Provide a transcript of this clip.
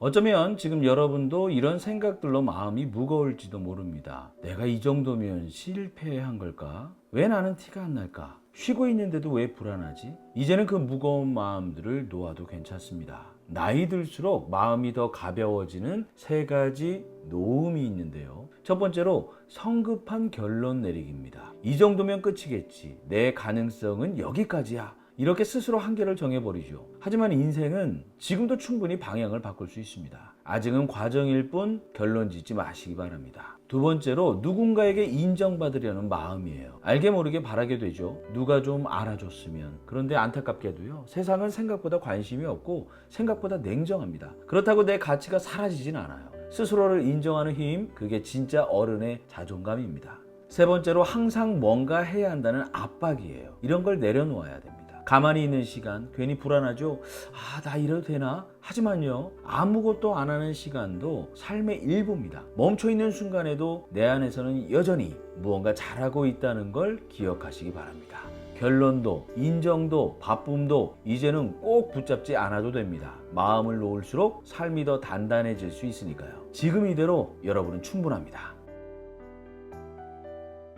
어쩌면 지금 여러분도 이런 생각들로 마음이 무거울지도 모릅니다. 내가 이 정도면 실패한 걸까? 왜 나는 티가 안 날까? 쉬고 있는데도 왜 불안하지? 이제는 그 무거운 마음들을 놓아도 괜찮습니다. 나이 들수록 마음이 더 가벼워지는 세 가지 노음이 있는데요. 첫 번째로 성급한 결론 내리기입니다. 이 정도면 끝이겠지. 내 가능성은 여기까지야. 이렇게 스스로 한계를 정해버리죠. 하지만 인생은 지금도 충분히 방향을 바꿀 수 있습니다. 아직은 과정일 뿐 결론 짓지 마시기 바랍니다. 두 번째로 누군가에게 인정받으려는 마음이에요. 알게 모르게 바라게 되죠. 누가 좀 알아줬으면. 그런데 안타깝게도요. 세상은 생각보다 관심이 없고 생각보다 냉정합니다. 그렇다고 내 가치가 사라지진 않아요. 스스로를 인정하는 힘, 그게 진짜 어른의 자존감입니다. 세 번째로 항상 뭔가 해야 한다는 압박이에요. 이런 걸 내려놓아야 됩니다. 가만히 있는 시간 괜히 불안하죠. 아, 나 이래도 되나? 하지만요, 아무것도 안 하는 시간도 삶의 일부입니다. 멈춰 있는 순간에도 내 안에서는 여전히 무언가 잘하고 있다는 걸 기억하시기 바랍니다. 결론도, 인정도, 바쁨도 이제는 꼭 붙잡지 않아도 됩니다. 마음을 놓을수록 삶이 더 단단해질 수 있으니까요. 지금 이대로 여러분은 충분합니다.